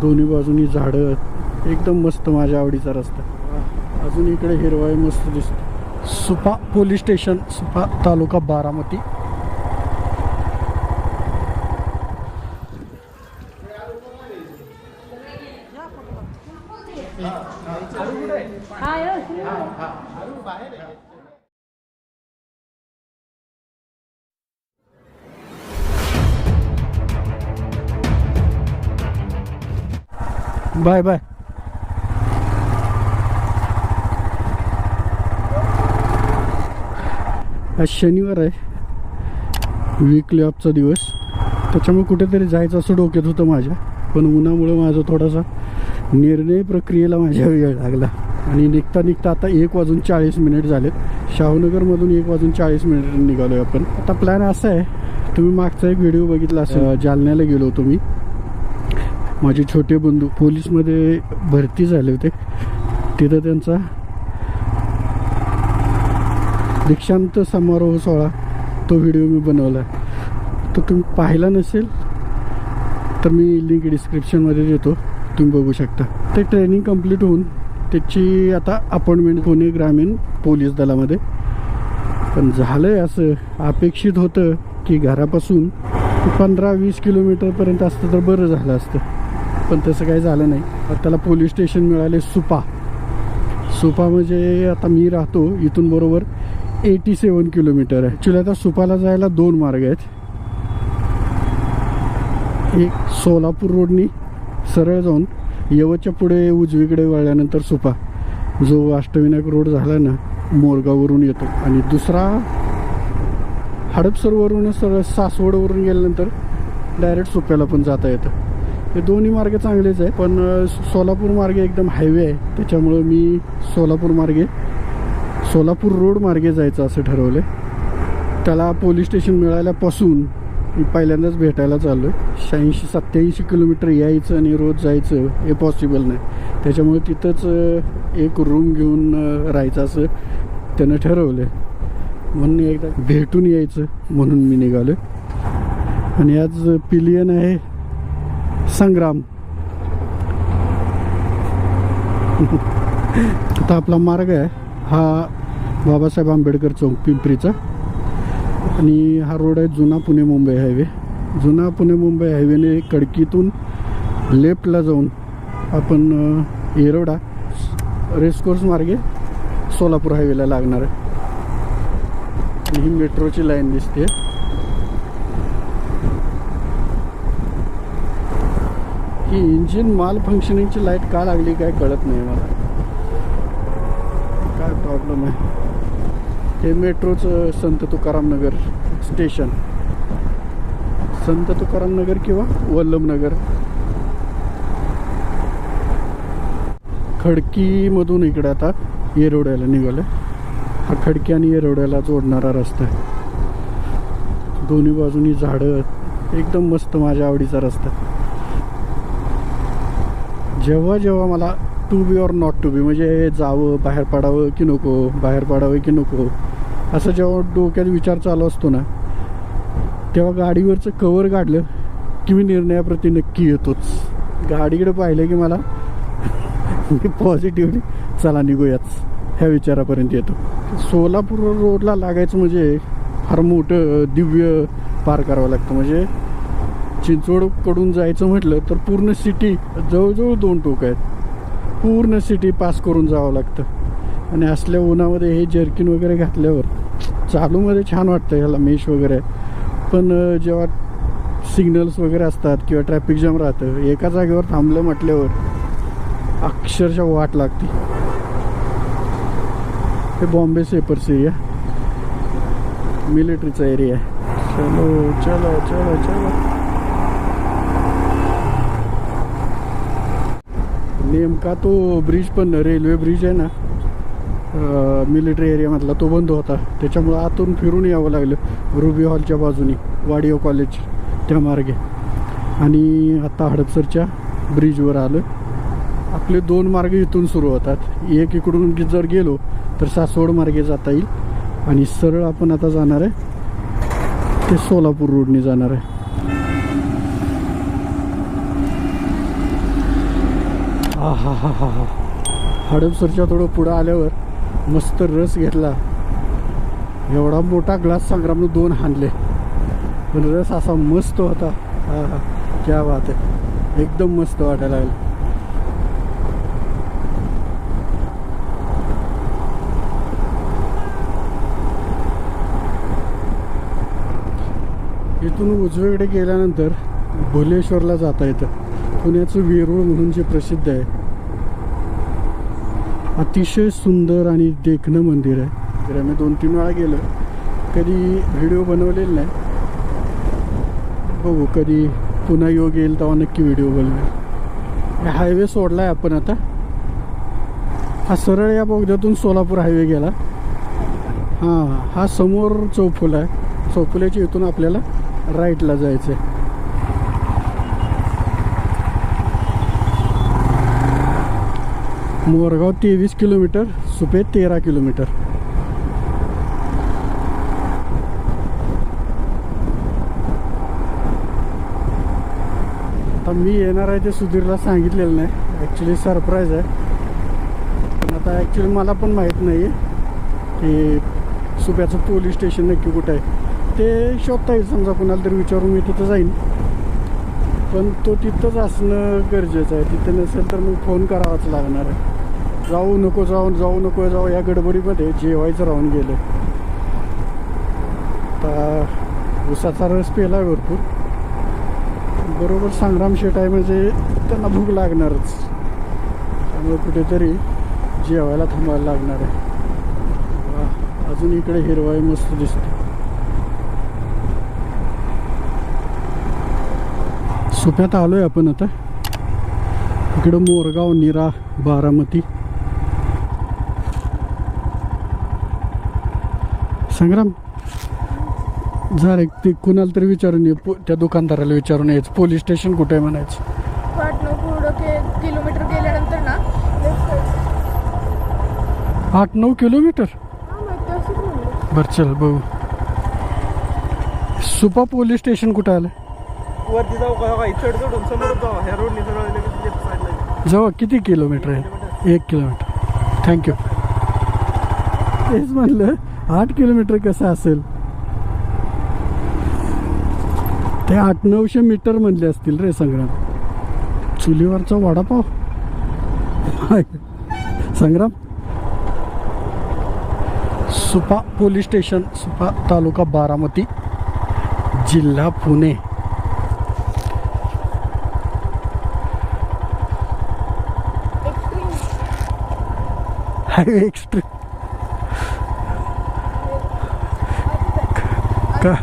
दोन्ही बाजूनी झाडं एकदम मस्त माझ्या आवडीचा रस्ता. अजून इकडे हिरवाई मस्त दिसतो. Supa police station Supa taluka Baramati. Bye bye. आज शनिवार आहे. वीकली ऑफचा दिवस. त्याच्यामुळे कुठेतरी जायचं असं डोक्यात होतं माझ्या. पण उन्हामुळे माझा थोडासा निर्णय प्रक्रियेला माझ्या वेळ लागला. आणि निघता निघता आता एक वाजून चाळीस मिनिट झालेत. शाहूनगरमधून एक वाजून चाळीस मिनिट निघालो आहे आपण. आता प्लॅन असा आहे. तुम्ही मागचा एक व्हिडिओ बघितला असं जालन्याला गेलो होतो मी. माझे छोटे बंधू पोलीसमध्ये भरती झाले होते. तिथं त्यांचा दीक्षांत समारोह सोहळा तो व्हिडिओ मी बनवला. तो तुम्ही पाहिला नसेल तर मी लिंक डिस्क्रिप्शनमध्ये देतो. तुम्ही बघू शकता. ते ट्रेनिंग कंप्लीट होऊन त्याची आता अपॉइंटमेंट पुणे ग्रामीण पोलीस दलामध्ये. पण झालं आहे असं. अपेक्षित होतं की घरापासून पंधरा वीस किलोमीटरपर्यंत असतं तर बरं झालं असतं. पण तसं काही झालं नाही. त्याला पोलीस स्टेशन मिळाले सुपा. सुपा म्हणजे आता मी राहतो इथून बरोबर एटी सेवन किलोमीटर आहे. ॲक्च्युली आता सुपाला जायला दोन मार्ग आहेत. एक सोलापूर रोडनी सरळ जाऊन यवतच्या पुढे उजवीकडे वळल्यानंतर सुपा. जो अष्टविनायक रोड झाला ना मोरगाववरून येतो. आणि दुसरा हडपसरवरून सरळ सासवडवरून गेल्यानंतर डायरेक्ट सुप्याला पण जाता येतं. हे दोन्ही मार्ग चांगलेच आहे पण सोलापूर मार्गे एकदम हायवे आहे. त्याच्यामुळं मी सोलापूर मार्गे सोलापूर रोड मार्गे जायचं असं ठरवलं त्याला पोलीस स्टेशन मिळाल्यापासून मी पहिल्यांदाच भेटायला चाललो आहे शहाऐंशी सत्याऐंशी किलोमीटर यायचं आणि रोज जायचं हे पॉसिबल नाही. त्याच्यामुळे तिथंच एक रूम घेऊन राहायचं असं त्यानं ठरवलं आहे म्हणून एकदा भेटून यायचं म्हणून मी निघालो आणि आज पिलियन आहे संग्राम. आता आपला मार्ग आहे. हा बाबासाहेब आंबेडकर चौक पिंपरीचा. आणि हा रोड आहे जुना पुणे मुंबई हायवे. जुना पुणे मुंबई हायवेने कडकीतून लेफ्टला जाऊन आपण येरोडा येरवडा रेसकोर्स मार्गे सोलापूर हायवेला लागणार आहे. ही मेट्रोची लाईन दिसते ही इंजिन माल फंक्शनिंगची लाइट का लागली काय कळत नाही मला. काय प्रॉब्लेम आहे? हे मेट्रोचं संत तुकारामनगर स्टेशन संत तुकारामनगर किंवा वल्लभनगर खडकीमधून इकडे आता येरवड्याला निघालं हा खडकी आणि येरवड्याला जोडणारा रस्ता आहे. दोन्ही बाजूनी झाडं एकदम मस्त माझ्या आवडीचा रस्ता जेव्हा जेव्हा मला to be or not to be म्हणजे जावं बाहेर पडावं की नको बाहेर पडावं की नको असं जेव्हा डोक्यात विचार चालू असतो ना तेव्हा गाडीवरचं कवर काढलं की मी निर्णयाप्रती नक्की येतोच. गाडीकडे पाहिलं की मला मी पॉझिटिव्हली चला निघूयाच ह्या विचारापर्यंत येतो. सोलापूर रोडला लागायचं म्हणजे फार मोठं दिव्य पार करावं लागतं. म्हणजे चिंचवडकडून जायचं म्हटलं तर पूर्ण सिटी जवळजवळ दोन टोक आहेत. पूर्ण सिटी पास करून जावं लागतं. आणि असल्या उन्हामध्ये हे जर्किन वगैरे घातल्यावर चालूमध्ये छान वाटतं ह्याला मेश वगैरे. पण जेव्हा सिग्नल्स वगैरे असतात किंवा ट्रॅफिक जाम राहतं एका जागेवर थांबलं म्हटल्यावर अक्षरशः वाट लागते. हे बॉम्बे सेपर्स एरिया मिलिटरीचा एरिया आहे. चलो चलो चलो चलो. नेमका तो ब्रिज पण रेल्वे ब्रिज आहे ना मिलिटरी एरियामधला तो बंद होता. त्याच्यामुळं आतून फिरून यावं लागलं रुबी हॉलच्या बाजूनी वाडिओ कॉलेज त्या मार्गे. आणि आता हडपसरच्या ब्रिजवर आलं आपले दोन मार्ग इथून सुरू होतात. एक इकडून जर गेलो तर सासवड मार्गे जाता येईल. आणि सरळ आपण आता जाणार आहे ते सोलापूर रोडने जाणार आहे. हा हा हा हा हा. हडपसरच्या थोडं पुढं आल्यावर मस्त रस घेतला. एवढा मोठा ग्लास संग्रामनं दोन हाणले. पण रस असा मस्त होता. हा हा. क्या बात आहे. एकदम मस्त वाटायला लागलं. इथून उजवेकडे गेल्यानंतर भुलेश्वरला जाता येतं. पुण्याचं वेरूळ म्हणून जे प्रसिद्ध आहे अतिशय सुंदर आणि देखणं मंदिर आहे. तर आम्ही दोन तीन वेळा गेलो कधी व्हिडिओ बनवलेला नाही. बघू कधी पुन्हा योग येईल तेव्हा नक्की व्हिडिओ बनवेल. हायवे सोडला आहे आपण आता. हा सरळ या बोगद्यातून सोलापूर हायवे गेला. हां हा समोर चौफुला आहे. चौफुल्याच्या इथून आपल्याला राईटला जायचं आहे मोरगाव तेवीस किलोमीटर सुपे तेरा किलोमीटर. आता मी येणार आहे ते सुधीरला सांगितलेलं नाही. ॲक्च्युली सरप्राईज आहे. पण आता ॲक्च्युली मला पण माहीत नाही की सुप्याचं पोलीस स्टेशन नक्की कुठं आहे. ते शोधता येईल समजा कुणाला तरी विचारून मी तिथं जाईन. पण तो तिथंच असणं गरजेचं आहे. तिथं नसेल तर मग फोन करावाच लागणार आहे. जाऊ नको जाऊ जाऊ नको जाऊ या गडबडीमध्ये जेवायचं राहून गेलं. आता उसाचा रस पेला आहे भरपूर. बरोबर संग्राम शेट आहे म्हणजे त्यांना भूक लागणारच. त्यामुळे कुठेतरी जेवायला थांबायला लागणार आहे. अजून इकडे हिरवाई मस्त दिसते. सुप्यात आलोय आपण आता. इकडं मोरगाव निरा बारामती. संग्राम झालं ते कुणाला तरी विचारून ये पो- त्या दुकानदाराला विचारून यायचं. पोलीस स्टेशन कुठे आहे म्हणायचं. पाटणं पुढं के किलोमीटर गेल्यानंतर ना left side. आठ नऊ किलोमीटर? हा, असंच म्हणलं. बरं चल बघू. सुपा पोलीस स्टेशन कुठं आलं? वरती जाऊ का? काही चढ चढून समोर जाऊ. ह्या रोडनी सरळ लगेच. जवळ किती किलोमीटर आहे? एक किलोमीटर. थँक्यू तेच म्हणलं. आठ किलोमीटर कसं असेल? ते आठ नऊशे मीटर म्हणले असतील रे Sangram. चुलीवरचा vada pav? Hi. Sangram? Supa police station Supa taluka Baramati जिल्हा पुणे. Extreme. हायवे का?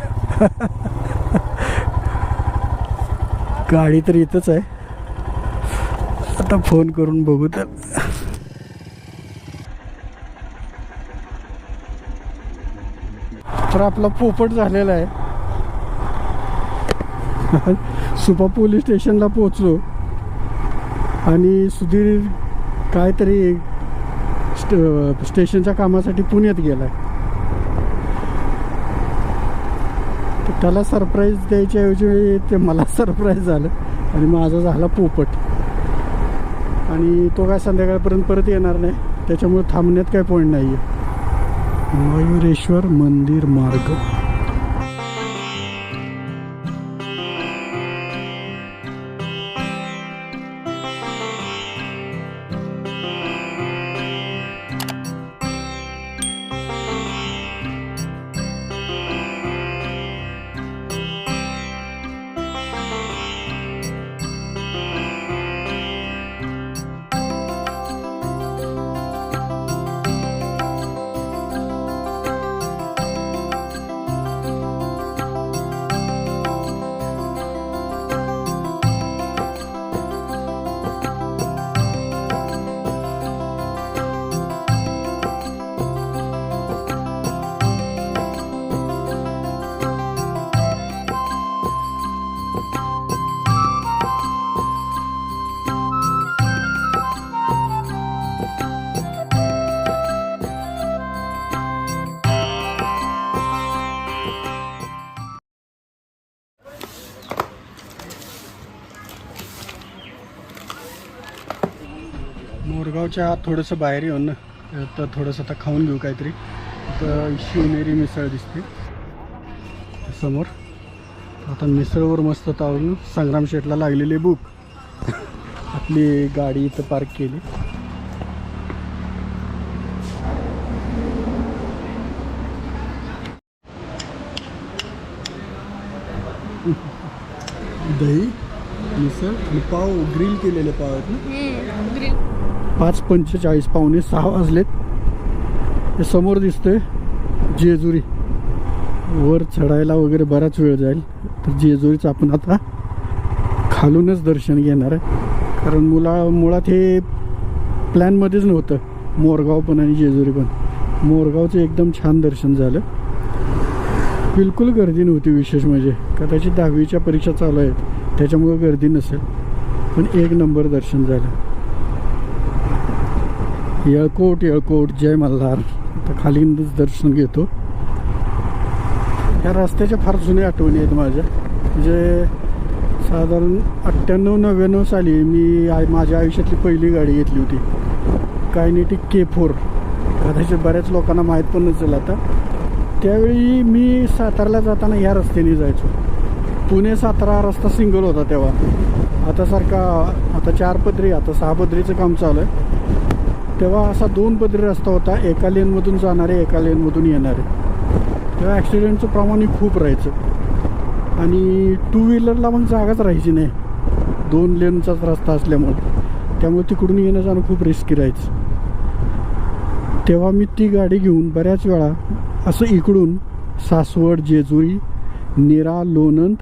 गाडी तर इथंच आहे. आता फोन करून बघू तर. तर आपला पोपट झालेला आहे. सुपा पोलीस स्टेशनला पोचलो आणि सुधीर काहीतरी स्ट स्टेशनच्या कामासाठी पुण्यात गेला आहे तर त्याला सरप्राईज द्यायच्या ऐवजी ते मला सरप्राईज झालं. आणि माझा झाला पोपट. आणि तो काय संध्याकाळपर्यंत परत येणार नाही. त्याच्यामुळे थांबण्यात काय पॉईंट नाही आहे मयुरेश्वर मंदिर मार्ग. मोरगावच्या थोडंसं बाहेर येऊन ना तर थोडंसं आता खाऊन घेऊ काहीतरी. तर शिवनेरी मिसळ दिसते समोर. आता मिसळवर मस्त तावरून संग्राम शेटला लागलेली बुक आपली गाडी इथं पार्क केली. दही मिसळ आणि पाव ग्रिल केलेले पाव आहेत ना? ग्रिल पाच पंचेचाळीस पावणे सहा वाजलेत. हे समोर दिसतंय जेजुरी. वर चढायला वगैरे बराच वेळ जाईल. तर जेजुरीचं आपण आता खालूनच दर्शन घेणार आहे. कारण मुला मुळात हे प्लॅनमध्येच नव्हतं. मोरगाव पण आणि जेजुरी पण. मोरगावचं एकदम छान दर्शन झालं. बिलकुल गर्दी नव्हती विशेष म्हणजे. कदाचित दहावीच्या परीक्षा चालू आहेत. त्याच्यामुळं गर्दी नसेल. पण एक नंबर दर्शन झालं. येळकोट येळकोट जय मल्हार. आता खालींदच दर्शन घेतो. या रस्त्याच्या फार जुन्या आठवणी आहेत माझ्या. म्हणजे साधारण अठ्ठ्याण्णव नव्याण्णव साली मी आय माझ्या आयुष्यातली पहिली गाडी घेतली होती. Kinetic K four. कदाचित बऱ्याच लोकांना माहीत पण नसेल आता. त्यावेळी मी सातारला जाताना ह्या रस्त्याने जायचो. पुणे सातारा रस्ता सिंगल होता तेव्हा. आता सारखा आता चार पदरी आता सहा पदरीचं काम चालू आहे. तेव्हा असा दोन पदरी रस्ता होता एका लेनमधून जाणारे एका लेनमधून येणारे. तेव्हा ॲक्सिडेंटचं प्रमाण खूप राहायचं. आणि टू व्हीलरला मग जागाच राहायची नाही. दोन लेनचाच रस्ता असल्यामुळे. त्यामुळे तिकडून येणं जाणं खूप रिस्की राहायचं. तेव्हा मी ती गाडी घेऊन बऱ्याच वेळा असं इकडून सासवड जेजुरी निरा लोणंद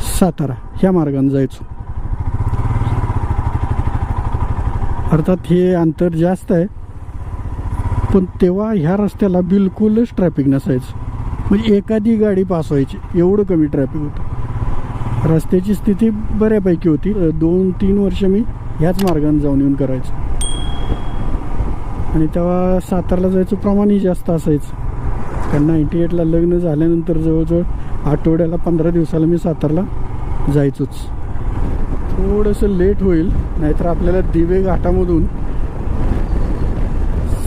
सातारा ह्या मार्गाने जायचो. अर्थात हे अंतर जास्त आहे. पण तेव्हा ह्या रस्त्याला बिलकुलच ट्रॅफिक नसायचं. म्हणजे एखादी गाडी पास व्हायची. एवढं कमी ट्रॅफिक होतं. रस्त्याची स्थिती बऱ्यापैकी होती. दोन तीन वर्ष मी ह्याच मार्गाने जाऊन येऊन करायचो. आणि तेव्हा सातारला जायचं प्रमाणही जास्त असायचं. कारण नाईन्टी एटला लग्न झाल्यानंतर जवळजवळ आठवड्याला पंधरा दिवसाला मी सातारला जायचोच. थोडंसं लेट होईल नाहीतर आपल्याला दिवे घाटामधून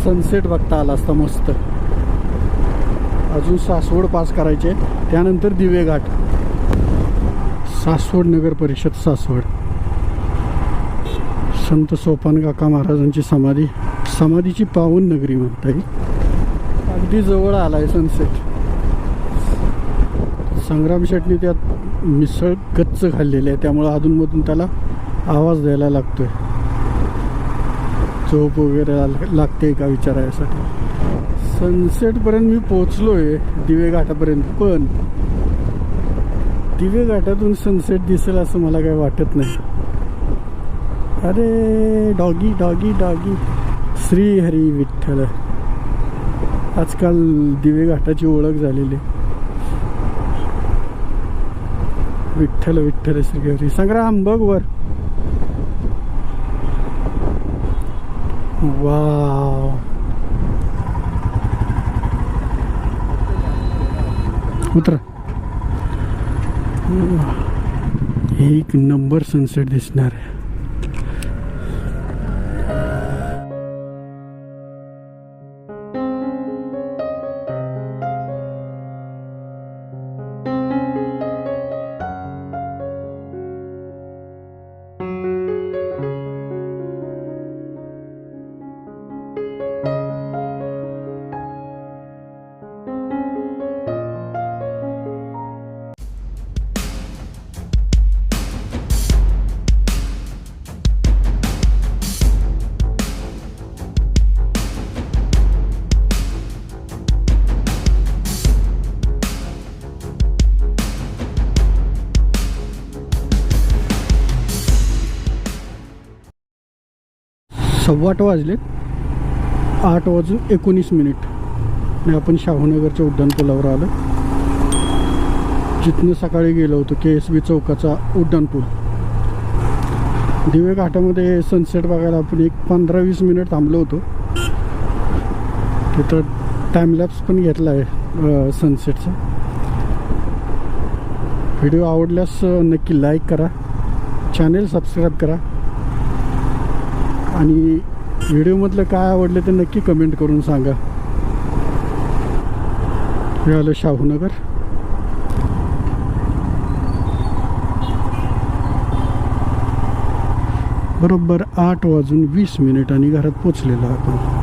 सनसेट बघता आला असता मस्त. अजून सासवड पास करायचे त्यानंतर दिवे घाट. सासवड नगर परिषद सासवड. संत सोपान काका महाराजांची समाधी समाधीची पावन नगरी म्हणता येईल अगदी जवळ आलाय सनसेट संग्राम शेटने त्यात मिसळ गच्च खाल्लेली आहे. त्यामुळं अधूनमधून त्याला आवाज द्यायला लागतो आहे झोप वगैरे लाग- लागते का विचारायसाठी? सनसेटपर्यंत मी पोचलो आहे दिवे घाटापर्यंत पण दिवे घाटातून सनसेट दिसेल असं मला काही वाटत नाही. अरे doggie doggie doggie. Shri Hari Vitthal. आजकाल दिवे घाटाची ओळख झालेली. आहे. विठ्ठल विठ्ठल श्री संग्राम बघ वर. वाव. उतर. एक नंबर सनसेट दिसणार आहे. सव्वा आठ वाजले आठ वाजून एकोणीस मिनिट. आणि आपण शाहूनगरच्या उड्डाणपुलावर आलो. जिथनं सकाळी गेलो होतो के एस बी चौकाचा उड्डाणपूल दिवे घाटामध्ये सनसेट बघायला आपण एक पंधरा वीस मिनिट थांबलो होतो. तिथं टाईमलॅप्स पण घेतला आहे सनसेटचा व्हिडिओ आवडल्यास नक्की लाईक करा. चॅनेल सबस्क्राईब करा. आणि व्हिडिओमधलं काय आवडलं ते नक्की कमेंट करून सांगा. हे आलं शाहूनगर. बरोबर आठ वाजून वीस मिनिटांनी घरात पोचलेलो आपण.